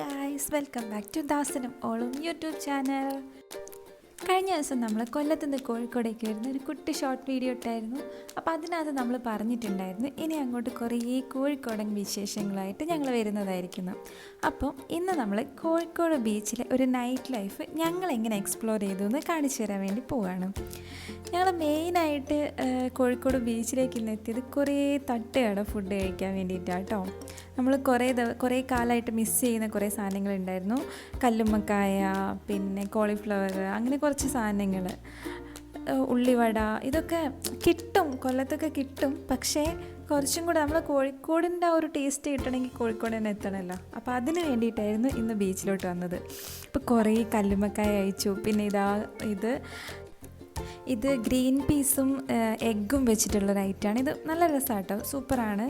Guys welcome back to ദാസനും ഓളും YouTube channel കഴിഞ്ഞ ദിവസം നമ്മൾ കൊല്ലത്ത് നിന്ന് കോഴിക്കോടേക്ക് വരുന്ന ഒരു കുട്ടി ഷോർട്ട് വീഡിയോ ഇട്ടായിരുന്നു. അപ്പോൾ അതിനകത്ത് നമ്മൾ പറഞ്ഞിട്ടുണ്ടായിരുന്നു ഇനി അങ്ങോട്ട് കുറേ കോഴിക്കോടൻ വിശേഷങ്ങളായിട്ട് ഞങ്ങൾ വരുന്നതായിരിക്കുന്നു അപ്പോൾ ഇന്ന് നമ്മൾ കോഴിക്കോട് ബീച്ചിലെ ഒരു നൈറ്റ് ലൈഫ് ഞങ്ങൾ എങ്ങനെ എക്സ്പ്ലോർ ചെയ്തു എന്ന് കാണിച്ചു തരാൻ വേണ്ടി പോവാണ്. ഞങ്ങൾ മെയിനായിട്ട് കോഴിക്കോട് ബീച്ചിലേക്ക് ഇന്ന് എത്തിയത് കുറേ തട്ടുകട ഫുഡ് കഴിക്കാൻ വേണ്ടിയിട്ടാണ് കേട്ടോ നമ്മൾ കുറേ കുറേ കാലമായിട്ട് മിസ് ചെയ്യുന്ന കുറേ സാധനങ്ങളുണ്ടായിരുന്നു. കല്ലുമ്മക്കായ പിന്നെ കോളിഫ്ലവർ അങ്ങനെ കുറച്ച് സാധനങ്ങൾ ഉള്ളിവട ഇതൊക്കെ കിട്ടും കൊല്ലത്തൊക്കെ കിട്ടും. പക്ഷേ കുറച്ചും കൂടെ നമ്മൾ കോഴിക്കോടിന്റെ ആ ഒരു ടേസ്റ്റ് കിട്ടണമെങ്കിൽ കോഴിക്കോട് തന്നെ എത്തണമല്ലോ. അപ്പോൾ അതിന് വേണ്ടിയിട്ടായിരുന്നു ഇന്ന് ബീച്ചിലോട്ട് വന്നത്. ഇപ്പോൾ കുറേ കല്ലുമ്മക്കായ അയച്ചു. പിന്നെ ഇതാ ഇത് ഇത് ഗ്രീൻ പീസും എഗ്ഗും വെച്ചിട്ടുള്ള നൈറ്റാണ് ഇത് നല്ല രസമാണ് കേട്ടോ സൂപ്പറാണ്.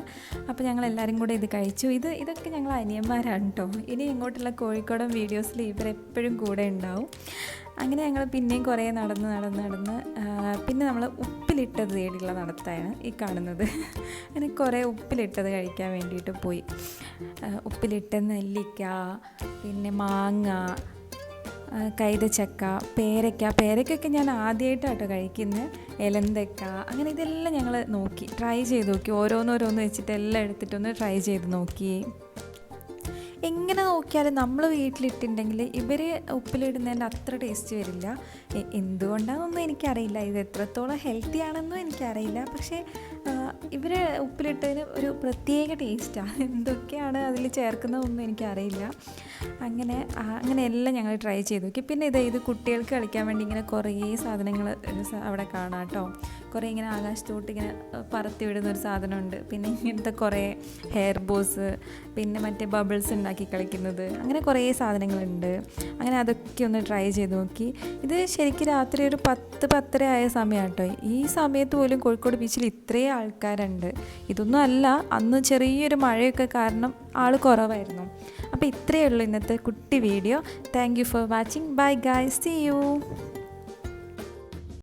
അപ്പോൾ ഞങ്ങൾ എല്ലാവരും കൂടെ ഇത് കഴിച്ചു. ഇത് ഇതൊക്കെ ഞങ്ങൾ അനിയന്മാരാണ് കേട്ടോ ഇനി ഇങ്ങോട്ടുള്ള കോഴിക്കോടൻ വീഡിയോസിൽ ഇവരെപ്പോഴും കൂടെ ഉണ്ടാവും. അങ്ങനെ ഞങ്ങൾ പിന്നെയും കുറേ നടന്ന് നടന്ന് നടന്ന് പിന്നെ നമ്മൾ ഉപ്പിലിട്ടത് തേടിയുള്ള നടത്താണ് ഈ കാണുന്നത്. അങ്ങനെ കുറേ ഉപ്പിലിട്ടത് കഴിക്കാൻ വേണ്ടിയിട്ട് പോയി. ഉപ്പിലിട്ട നെല്ലിക്ക പിന്നെ മാങ്ങ കൈതച്ചക്ക പേരയ്ക്ക. പേരയ്ക്കൊക്കെ ഞാൻ ആദ്യമായിട്ടാട്ടോ കഴിക്കുന്നത് എലന്തക്ക അങ്ങനെ ഇതെല്ലാം ഞങ്ങൾ നോക്കി. ട്രൈ ചെയ്ത് നോക്കി. ഓരോന്നോരോന്ന് വെച്ചിട്ട് എല്ലാം എടുത്തിട്ടൊന്ന് ട്രൈ ചെയ്ത് നോക്കി. എങ്ങനെ നോക്കിയാലും നമ്മൾ വീട്ടിലിട്ടുണ്ടെങ്കിൽ ഇവർ ഉപ്പിലിടുന്നതിന്റെ അത്ര ടേസ്റ്റ് വരില്ല. എന്തുകൊണ്ടാണെന്നൊന്നും എനിക്കറിയില്ല. ഇത് എത്രത്തോളം ഹെൽത്തി ആണെന്നും എനിക്കറിയില്ല. പക്ഷേ ഇവർ ഉപ്പിലിട്ടതിന് ഒരു പ്രത്യേക ടേസ്റ്റാണ് എന്തൊക്കെയാണ് അതിൽ ചേർക്കുന്നതൊന്നും എനിക്കറിയില്ല. അങ്ങനെ അങ്ങനെ എല്ലാം ഞങ്ങൾ ട്രൈ ചെയ്തു നോക്കി. പിന്നെ ഇത് ഇത് കുട്ടികൾക്ക് കളിക്കാൻ വേണ്ടി ഇങ്ങനെ കുറേ സാധനങ്ങൾ അവിടെ കാണാം കേട്ടോ കുറേ ഇങ്ങനെ ആകാശത്തോട്ട് ഇങ്ങനെ പറത്തി വിടുന്ന ഒരു സാധനമുണ്ട്. പിന്നെ ഇങ്ങനത്തെ കുറേ ഹെയർ ബോസ് പിന്നെ മറ്റേ ബബിൾസ് ഉണ്ടാക്കി കളിക്കുന്നത്. അങ്ങനെ കുറേ സാധനങ്ങളുണ്ട്. അങ്ങനെ അതൊക്കെ ഒന്ന് ട്രൈ ചെയ്ത് നോക്കി. ഇത് ശരിക്കും രാത്രി ഒരു പത്ത് പത്തര ആയ സമയമാണ് കേട്ടോ ഈ സമയത്ത് പോലും കോഴിക്കോട് ബീച്ചിൽ ഇത്രയും ആൾക്കാരുണ്ട്. ഇതൊന്നും അല്ല അന്ന് ചെറിയൊരു മഴയൊക്കെ കാരണം ആൾ കുറവായിരുന്നു. അപ്പോൾ ഇത്രയേ ഉള്ളൂ ഇന്നത്തെ കുട്ടി video thank you for watching bye guys see you